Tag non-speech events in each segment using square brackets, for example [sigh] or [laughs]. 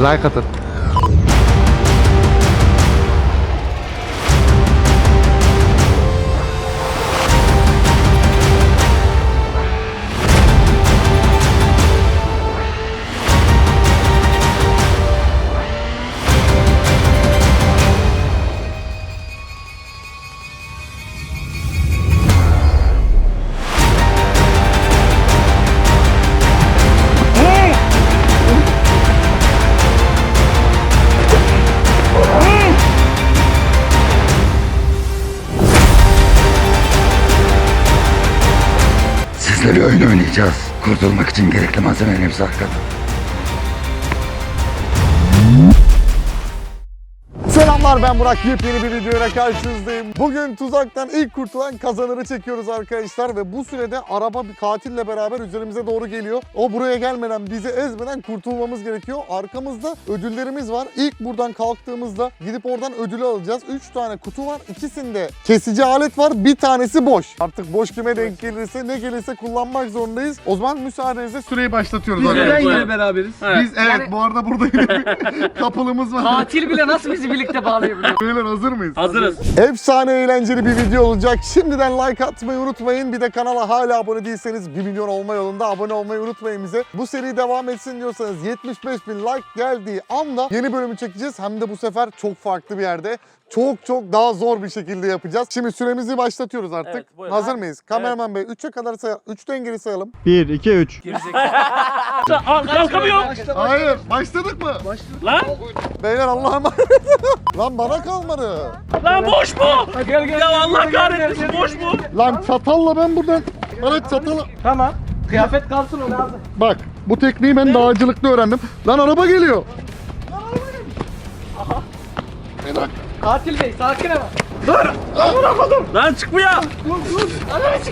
Like atın. Oynayacağız. Kurtulmak için gerekli malzemelerin hepsi arkada. Selamlar ben Burak. Yepyeni bir videoyla karşınızdayım. Bugün tuzaktan ilk kurtulan kazanırı çekiyoruz arkadaşlar ve bu sürede araba bir katille beraber üzerimize doğru geliyor. O buraya gelmeden bizi ezmeden kurtulmamız gerekiyor. Arkamızda ödüllerimiz var. İlk buradan kalktığımızda gidip oradan ödülü alacağız. 3 tane kutu var. İkisinde kesici alet var. Bir tanesi boş. Artık boş kime denk gelirse ne gelirse kullanmak zorundayız. O zaman müsaadenizle süreyi başlatıyoruz Neden arkadaşlar. yine beraberiz? Biz evet bu arada burada yine bir [laughs] kapılımız var. Katil bile nasıl bizi birlikte bağlayabiliyor? Beyler [laughs] hazır mıyız? Hazırız. Efsane eğlenceli bir video olacak. Şimdiden like atmayı unutmayın. Bir de kanala hala abone değilseniz 1 milyon olma yolunda abone olmayı unutmayın bize. Bu seri devam etsin diyorsanız 75 bin like geldiği anda yeni bölümü çekeceğiz. Hem de bu sefer çok farklı bir yerde. Çok çok daha zor bir şekilde yapacağız. Şimdi süremizi başlatıyoruz artık. Evet, buyurun. Hazır mıyız? Kameraman Bey 3'e kadar say 3'ten geri sayalım. 1, 2, 3. Aa, Kalkamıyorum. Hayır. Başladık mı? Lan, Beyler Allah'a emanet. Lan bana kalmadı. lan boş mu? Gel gel. Ya Allah kahretmesin boş mu? Lan çatalla ben buradan. Bana çatalla. Tamam. Kıyafet kalsın o lazım. Bak bu tekniği ben dağcılıkta öğrendim. Lan araba geliyor. Katil bey sakin ama. Lan çıkmıyor.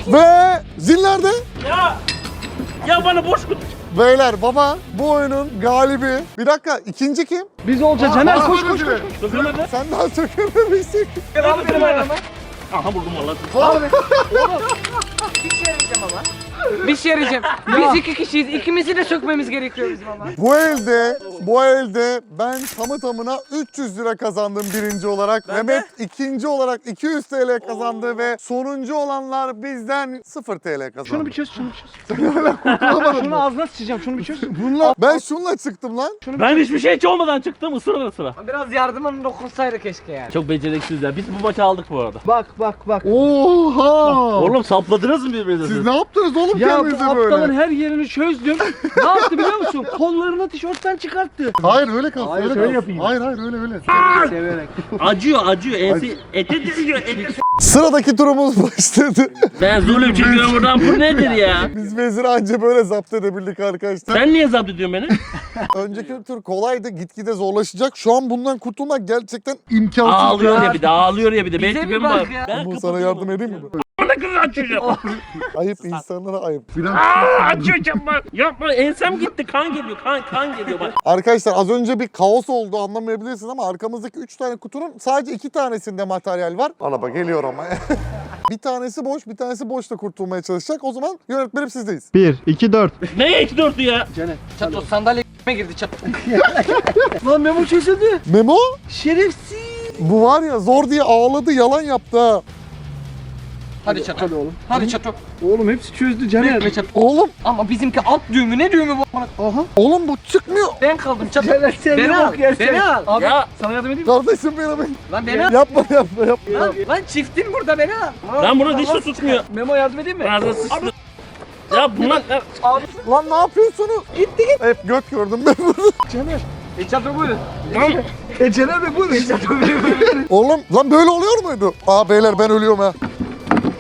Ve zillerde. Ya. Ya bana boş kutu. Beyler baba bu oyunun galibi. Bir dakika ikinci kim? Biz olacağız. Caner koş koş. koş. Sökülmedi. Sen daha sökememişsin. Al benim ayağıma. Aha buldum valla. Bir şey ama. Bir şey arayacağım. [laughs] Biz iki kişiyiz. İkimizi de sökmemiz gerekiyor bizim ama. Bu elde, bu elde ben tamı tamına 300 lira kazandım birinci olarak. Mehmet ikinci olarak 200 TL kazandı ve sonuncu olanlar bizden 0 TL kazandı. Şunu bir çöz, şunu bir çöz. [laughs] Şunu Şunu ağzına sıçacağım, şunu bir çöz. [laughs] Bununla, ben şunla çıktım lan. Ben hiçbir şey hiç olmadan çıktım ısıra ısıra. Biraz yardımın dokunsaydı keşke yani. Çok beceriksiz ya. Biz bu maçı aldık bu arada. Bak, bak, bak. Oha! Oğlum sapladınız mı birbirinize? Siz ne yaptınız oğlum Ya bu kendinize aptalın böyle? her yerini çözdüm. ne yaptı biliyor musun? [laughs] Kollarını tişörtten çıkarttı. Hayır öyle kalsın. Hayır, öyle şöyle kalsın. yapayım. Hayır hayır öyle öyle. Severek. Acıyor acıyor. Ensi ete değiyor ete. Sıradaki turumuz başladı. Ben zulüm çekiyorum buradan. Bu nedir ya? Biz veziri anca böyle zapt edebildik arkadaşlar. Sen niye zapt ediyorsun beni? [laughs] Önceki tur kolaydı gitgide zorlaşacak. Şu an bundan kurtulmak gerçekten imkansız. ağlıyor ya bir de ağlıyor ya bir de. Bize bir tipim bak var. ya. Ben Bu sana yardım edeyim mi? Bana kız açacağım. [laughs] Ayıp insanlara ayıp. Aa açacağım bak. Yapma ensem gitti kan geliyor kan kan geliyor bak. Arkadaşlar az önce bir kaos oldu anlamayabilirsiniz ama arkamızdaki 3 tane kutunun sadece 2 tanesinde materyal var. Araba geliyor ama. [laughs] bir tanesi boş, bir tanesi boşla kurtulmaya çalışacak. O zaman yönetmenim sizdeyiz. 1, 2, 4. Ne iki dörtü ya? Çato sandalye girdi çato. [laughs] Lan Memo çözüldü. Memo Şerefsiz. bu var ya zor diye ağladı yalan yaptı ha. Hadi çato. Hadi oğlum. Hadi çato. Oğlum hepsi çözdü Caner. Bekle çato. Oğlum, Ama bizimki alt düğümü ne düğümü bu? Aha. oğlum bu çıkmıyor. Ben kaldım çato. Caner sen Beni ne al. Beni al. Abi Ya. sana yardım edeyim mi? Kardeşim benim. Lan beni al. Yapma yapma yapma. Lan, lan çiftim burada beni al. Lan bunu dişi tutmuyor. Memo yardım edeyim mi? Ağzına sıçtı. Ya bunlar Lan ne yapıyorsunuz? Gitti git. Hep göt gördüm ben bunu. Caner. E çato buyurun. lan E Caner Bey buyurun. Oğlum lan böyle oluyor muydu? Aa beyler ben ölüyorum ha.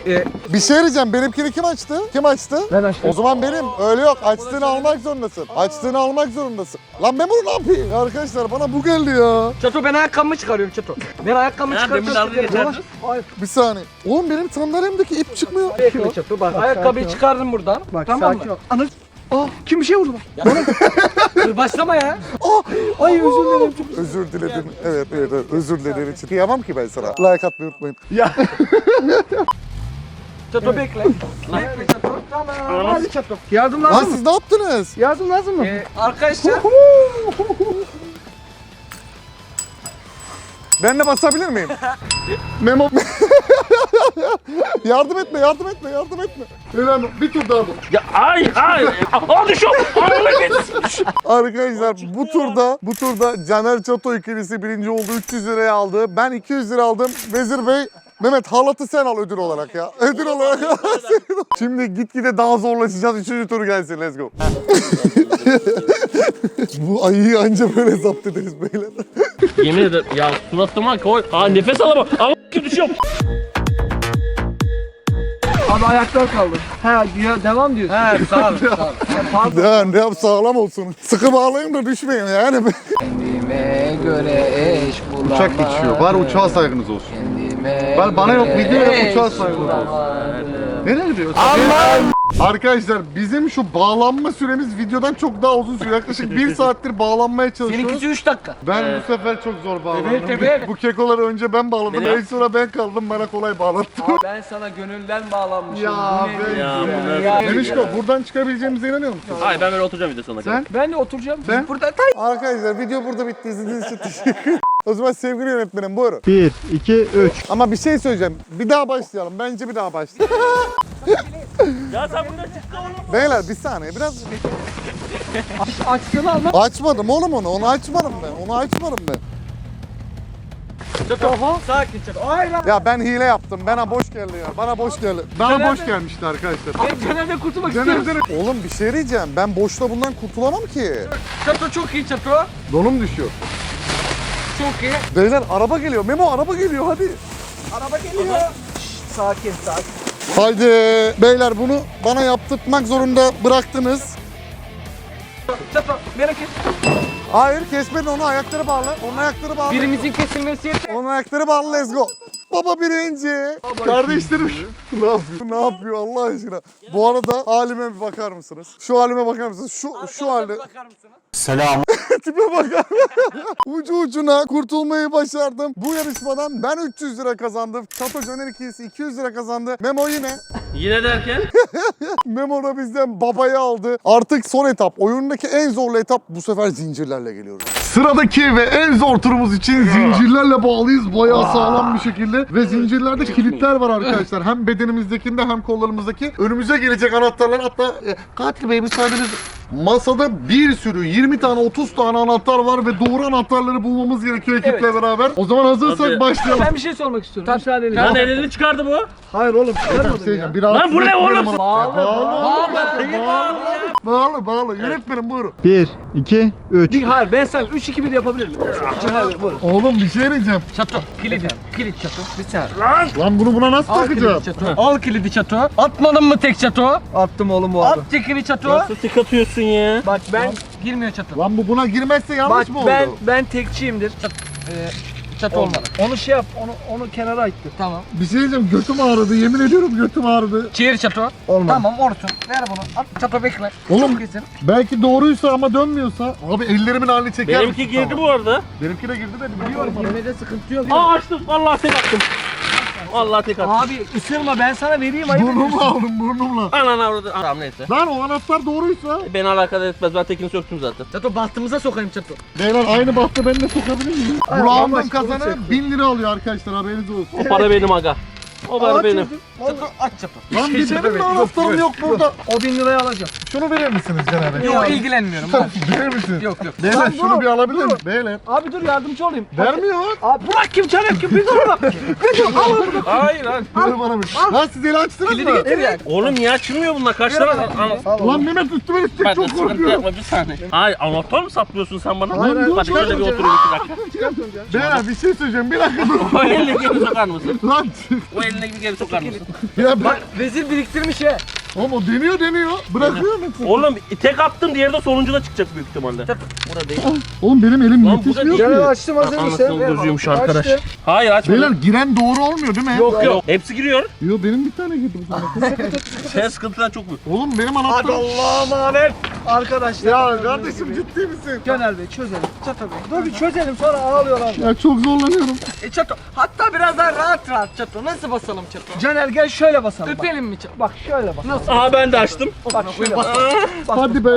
E, Bir şey diyeceğim. Benimkini kim açtı? Kim açtı? Ben açtım. O zaman benim. Öyle yok. Açtığını almak zorundasın. Açtığını almak zorundasın. Lan Memo ne yapayım? Ya Arkadaşlar bana bu geldi ya. çato ben ayakkabımı çıkarıyorum çato. Ben ayakkabımı Ya demin çıkartıyorum. dalga geçerdin. Yavaş. Bir saniye. Oğlum benim sandalyemdeki ip çıkmıyor. Bekle çato bak. Ayakkabıyı sakin ol. çıkardım buradan. Bak tamam sakin mı? ol. Ana. Aa kim bir şey vurdu bak. Dur başlama ya. Ay özür dilerim. Özür diledim. Evet evet, evet. özür dilerim için. Kıyamam ki ben sana. Like atmayı unutmayın. [laughs] Çato bekle. Bekle çato. Tamam. Hadi çatla. Yardım Lan lazım mı? siz ne yaptınız? Yardım lazım mı? Ee, arkadaşlar Ben de basabilir miyim? [laughs] Memo. [laughs] yardım etme, yardım etme, yardım etme. Helal bir tur daha bu. Ya ay ay. Aa git. Arkadaşlar bu turda bu turda Caner Çato ikilisi birinci oldu 300 liraya aldı. Ben 200 lira aldım. Vezir Bey Mehmet halatı sen al ödül olarak ya. Ödül olarak al. [laughs] Şimdi gitgide daha zorlaşacağız. Üçüncü tur gelsin. Let's go. [laughs] bu ayıyı anca böyle zapt ederiz beyler. [laughs] Yemin ederim ya suratıma koy. Aa nefes alamam. Ama düşüyorum. Abi ayaklar kaldı. He ya devam diyorsun. He sağ ol. Sağ ol. Ya ne yap sağlam olsun. Sıkı bağlayayım da düşmeyin yani. Kendime göre eş bulamadım. Uçak geçiyor. Bari uçağa saygınız olsun. Ben- bana yok, göre video yok, eş uçağa bulamadım. Nereye gidiyorsun? Arkadaşlar bizim şu bağlanma süremiz videodan çok daha uzun sürüyor. Yaklaşık bir saattir bağlanmaya çalışıyoruz. Seninkisi 3 dakika. Ben Evet. bu sefer çok zor bağlandım. Evet, evet. Bu kekoları önce ben bağladım. En sonra ben kaldım. Bana kolay bağlattı. Abi ben sana gönülden bağlanmışım. Ya ben- Ya Ya. Enişko buradan çıkabileceğimize inanıyor musun? Hayır ben böyle oturacağım video sonuna kadar. Sen? Ben de oturacağım. Sen? Burada. Arkadaşlar video burada bitti. İzlediğiniz için teşekkür ederim. [laughs] O zaman sevgili yönetmenim buyurun. 1, 2, 3. Ama bir şey söyleyeceğim. Bir daha başlayalım. Bence bir daha başlayalım. [laughs] Ya sen buradan çık oğlum. Beyler bir saniye biraz Açtığını alma. açmadım oğlum onu. Onu açmadım ben. Onu açmadım ben. Oha. Sakin çek. Hayır lan. Ya ben hile yaptım. Bana boş geldi ya. Bana boş geldi. Bana boş gelmişti arkadaşlar. Ben Caner'den kurtulmak istiyorum. Caner. Oğlum bir şey diyeceğim. Ben boşta bundan kurtulamam ki. Çato çok iyi çato. Donum düşüyor. Çok iyi. Beyler araba geliyor. Memo araba geliyor hadi. Araba geliyor. Sakin sakin. Haydi. Beyler bunu bana yaptırtmak zorunda bıraktınız. Çato merak et. Hayır kesmedin onu ayakları bağla. Onun ayakları bağla. Birimizin kesilmesi yeter. Onun ayakları bağlı let's go. Baba birinci. Kardeşlerim ne yapıyor? Ne yapıyor Allah aşkına? Bu arada halime bir bakar mısınız? Şu halime bakar mısınız? Şu şu halde. [laughs] Tipe bakar. [laughs] Ucu ucuna kurtulmayı başardım. Bu yarışmadan ben 300 lira kazandım. Çato Caner ikilisi 200 lira kazandı. Memo yine. [laughs] Yine derken. Memo da bizden babayı aldı. Artık son etap. Oyundaki en zorlu etap bu sefer zincirlerle geliyoruz. Sıradaki ve en zor turumuz için zincirlerle bağlıyız. Bayağı sağlam bir şekilde. Ve zincirlerde kilitler var arkadaşlar. Hem bedenimizdekinde hem kollarımızdaki. Önümüze gelecek anahtarlar hatta e, katil bey müsaadeniz. Masada bir sürü 20 tane 30 tane anahtar var ve doğru anahtarları bulmamız gerekiyor ekiple beraber. O zaman hazırsak Hadi. başlayalım. Ben bir şey sormak istiyorum. Müsaadenizle. Lan elini çıkardı bu. Hayır oğlum. Bir şey diyeceğim, bir Lan bu ne oğlum? Bağlı. Bağlı. Bağlı. Bağlı. Bağlı. Yönetmenim buyurun. 1, 2, 3. Bir hayır ben sen 3 2 1 yapabilir miyim? 3 hayır buyurun. Oğlum bir şey diyeceğim. Çato. Kilit. Kilit çato. Bir saniye. Lan bunu buna nasıl Al takacağım? kilidi. Al kilidi çato. Atmadın mı tek çato? Attım oğlum bu arada. At tekini çato. Nasıl tık atıyorsun ya? Bak ben Girmiyor çato. Lan bu buna girmezse yanlış bak mı oldu? ben ben tekçiyimdir. Çato olmadı. Onu şey yap, onu onu kenara ittir. Tamam. Bir şey diyeceğim götüm ağrıdı yemin ediyorum götüm ağrıdı. Çevir çato. Olmadı. Tamam orsun. Ver bunu. At çato bekle. Oğlum Çok iyisin. belki doğruysa ama dönmüyorsa. Abi ellerimin halini çeker Benimki misin girdi sana? bu arada. Benimki de girdi de biliyorum. Girmede sıkıntı yok. Aa açtım. Vallahi tek attım. Vallahi tek attım. Abi ısırma ben sana vereyim ayıp Burnumla ediyorsun. aldım burnumla. Anan avradı. Tamam neyse. Lan o anahtar doğruysa. Beni alakadar etmez. Ben tekini söktüm zaten. Çato bahtımıza sokayım çato. Beyler aynı bahtı ben de sokabilir miyim? Bu Hayır, round'un bambaşka bir kazanı şey. 1000 lira alıyor arkadaşlar haberiniz olsun. O para benim aga. O para Aa, benim. çocuk. Çato aç çato. Lan bir benim de anahtarım yok burada. O bin lirayı alacağım. Şunu verir misiniz Caner Bey? Yok ilgilenmiyorum. Ver. Verir misiniz? Yok yok. Beyler Lan şunu dur, bir alabilir miyim? Beyler. Abi dur yardımcı olayım. Vermiyor. Abi bırak kim Caner kim bir dur bak. Bir dur al bunu. Hayır lan. Ver bana bir. Lan siz eli açtınız mı? Evet. Oğlum niye açılmıyor bunlar? Kaç tane Lan Mehmet üstüme üstlük çok sıkıntı korkuyorum. yapma bir saniye. Hayır anahtar mı saplıyorsun sen bana? Hayır, hayır. Hadi şöyle bir oturayım iki dakika. Beyler bir şey söyleyeceğim bir dakika dur. O eline geri sokar mısın? Lan O eline bir geri sokar mısın? [laughs] ya bak. Vezir biriktirmiş he. Oğlum o deniyor deniyor. Bırakıyor musun? Oğlum tek attım diğeri de sonuncuda çıkacak büyük ihtimalle. Burada değil. Oğlum benim elim Lan bu da yetişmiyor ki. açtım hazır mısın? Anasının Ver arkadaş. Hayır açma. Beyler giren doğru olmuyor değil mi? Yok Yok. Hepsi giriyor. Yo benim bir tane girdi bu sefer. [laughs] Sen sıkıntıdan çok büyük. Oğlum benim Hadi anahtarım. Allah'a emanet. Arkadaşlar. Ya kardeşim ciddi misin? Caner Bey çözelim. Çato Bey. Dur bir çözelim sonra ağlıyor abi. Ya çok zorlanıyorum. E çato. Hatta biraz daha rahat rahat çato. Nasıl basalım çato? Caner gel şöyle basalım. Bak, Öpelim mi çato? bak şöyle bak. Nasıl? Aha ben de açtım. Bak şöyle bak. Hadi be.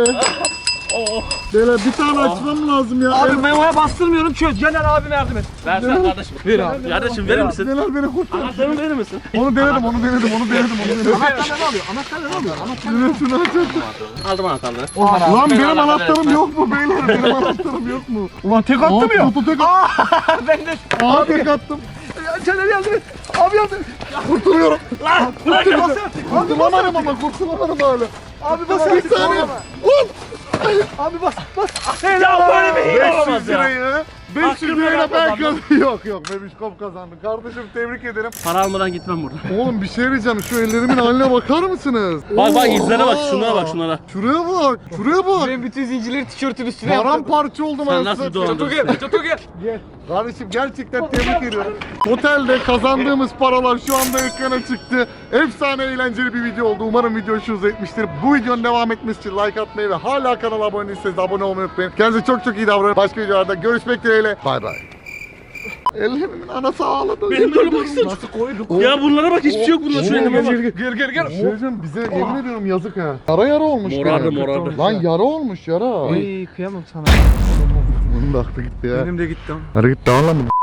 Beyler bir tane açmam lazım ya. Abi memoya bastırmıyorum çöz. Caner abime yardım et. Versene kardeşim. Ver abi. Kardeşim verir misin? Beyler beni kurtar. Anahtarını verir misin? Onu denedim, onu denedim, onu denedim, onu denedim. Anahtarları alıyor. Anahtarları alıyor. Anahtarları Evet, şunu açacaktım. Aldım anahtarları. Lan benim anahtarım yok mu beyler? Benim anahtarım yok mu? Ulan tek attım ya. Kutu tek [laughs] Ben de. Aa tek attım. Caner yardım et. Abi yardım et. Kurtuluyorum. Lan. Kurtuluyorum. Kurtulamadım ama kurtulamadım hala. Abi bas. Bir saniye. Abi bas. Bas. Ya böyle bir hile 500 olamaz ya. lirayı 500 Hakkını lirayla helal ben kazandım. kazandım. [laughs] Yok yok Bebişkop kazandı. Kardeşim tebrik ederim. Para almadan gitmem buradan. Oğlum bir şey diyeceğim. Şu ellerimin haline bakar mısınız? Bak bak izlere bak şunlara bak şunlara. Şuraya bak. Şuraya bak. Ben bütün zincirleri tişörtün üstüne yaptım. Paramparça oldum Sen anasını nasıl satayım. dolandın? Çato gel. Kardeşim gerçekten tebrik ediyorum. Otelde kazandığımız paralar şu anda ekrana çıktı. Efsane eğlenceli bir video oldu. Umarım video hoşunuza gitmiştir. Bu videonun devam etmesi için like atmayı ve hala kanala abone değilseniz abone olmayı unutmayın. Kendinize çok çok iyi davranın. Başka videolarda görüşmek dileğiyle. Bay bay. Ellerimin anası ağladı. Benim böyle baksana. Nasıl koyduk? Ya bunlara bak hiçbir şey yok bunda şu elime bak. Gel gel gel. Bir şey diyeceğim, bize yemin ediyorum yazık ha. Yara yara olmuş. Morardı yani. morardı. Lan yara olmuş yara. Ay kıyamam sana. Bunun da aklı gitti ya. Benim de gitti. Hadi git dağılma